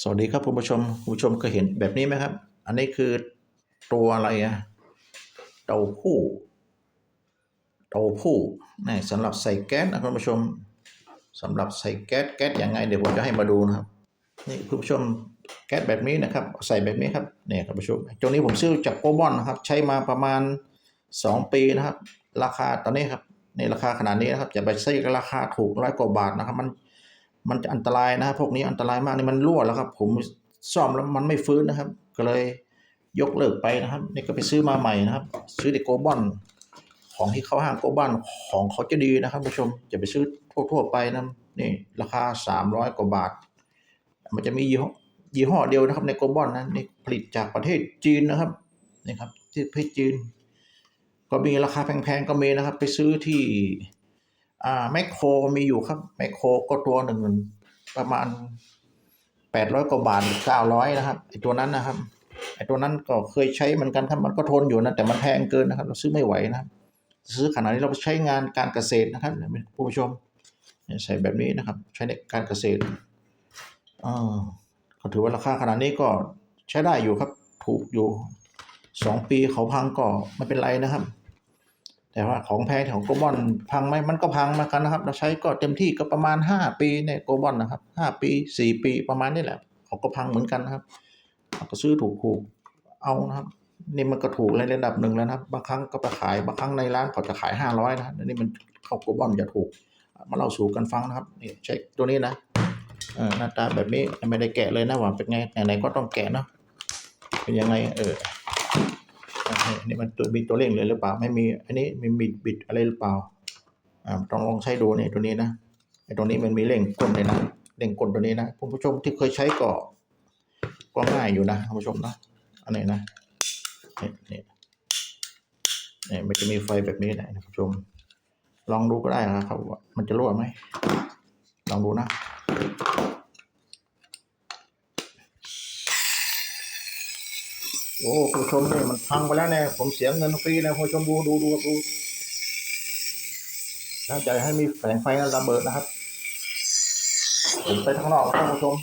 สวัสดีครับคุณผู้ชมคุณผู้ชมเคยเห็นแบบนี้ไหมครับ อันนี้คือตัวอะไรอะเต้าหู้เต้าหู้นี่สำหรับใส่แก๊สนะคุณผู้ชมสำหรับใส่แก๊สแก๊สยังไงเดี๋ยวผมจะให้มาดูนะครับนี่คุณผู้ชมแก๊สแบบนี้นะครับ ใส่แบบนี้ครับเนี่ยคุณผู้ชมตัวนี้ผมซื้อจากโกบอนนะครับ ใช้มาประมาณ 2 ปีนะครับ ราคาตอนนี้ครับในราคาขนาดนี้นะครับอย่าไปซื้อราคาถูกร้อยกว่าบาทนะครับ มัน มันจะอันตรายนะพวกนี้อันตรายมากนี่มันรั่วแล้วครับ ผมซ่อมแล้วมันไม่ฟื้นนะครับ ก็เลยยกเลิกไปนะครับ นี่ก็ไปซื้อมาใหม่นะครับ ซื้อในโกบอนของที่เขาห้างโกบอนของเขาจะดีนะครับผู้ชมจะไปซื้อทั่วๆไปนะนี่ราคา 300 กว่าบาท มันจะมียี่ห้อยี่ห้อเดียวนะครับในโกบอนนะนี่ผลิตจากประเทศจีนนะครับนี่ครับที่ประเทศจีน ก็มีราคาแพงๆก็มีนะครับ ไปซื้อที่ อ่าแมคโครมีอยู่ครับแมคโครก็ตัวหนึ่งประมาณแปดร้อยกว่าบาทเก้าร้อยนะครับไอตัวนั้นนะครับไอตัวนั้นก็เคยใช้เหมือนกันครับมันก็ทนอยู่นะแต่มันแพงเกินนะครับ เราซื้อไม่ไหวนะครับ ซื้อขนาดนี้เราไปใช้งานการเกษตรนะครับผู้ชมเนี่ยใส่แบบนี้นะครับ ใช้ในการเกษตรอ่าก็ถือว่าราคาขนาดนี้ก็ใช้ได้อยู่ครับ ถูกอยู่สองปีเขาพังก็ไม่เป็นไรนะครับ แต่ว่าของแพงของโกลบอลพังไหมมันก็พังเหมากันนะครับ เราใช้ก็เต็มที่ก็ประมาณห้าปีในโกลบอลนะครับห้าปีสี่ปีประมาณนี้แหละเขาก็พังเหมือนกันนะครับเราก็ซื้อถูกถูกๆเอานะครับนี่มันก็ถูกในระดับหนึ่งแล้วนะครับ บางครั้งก็ไปขายบางครั้งในร้านเขาจะขายห้าร้อยนะนี่มันเข้าโกลบอลจะถูกมาเล่าสู่กันฟังนะครับนี่ใช้ตัวนี้นะหน้าตาแบบนี้ไม่ได้แกะเลยนะว่าเป็นไงไหนๆก็ต้องแกะเนาะเป็นยังไงเออ อ่านี่นี่มันตัวมีตัวเร่งเลยหรือเปล่า ไม่มี อันนี้มีบิดบิดอะไรหรือเปล่า อ่าต้องลองใช้ดูเนี่ยตัวนี้นะไอ้ตัวนี้มันมีเร่งกลเลยนะเร่งกลตัวนี้นะคุณผู้ชมที่เคยใช้ก็ก็ง่ายอยู่นะคุณผู้ชมนะอันนี้นะนี่นี่นี่มันจะมีไฟแบบนี้นะคุณผู้ชม ลองดูก็ได้นะครับว่ามันจะรั่วไหมลองดูนะ โอ้คุณผู้ชมเนี่ยมันพังไปแล้วเนี่ยผมเสียเงินฟรีนะคุณผู้ชมดูดูดูดูถ้าจให้มีแสงไฟระเบิดนะครับผมไปข้างนอกแล้วคุณผู้ชม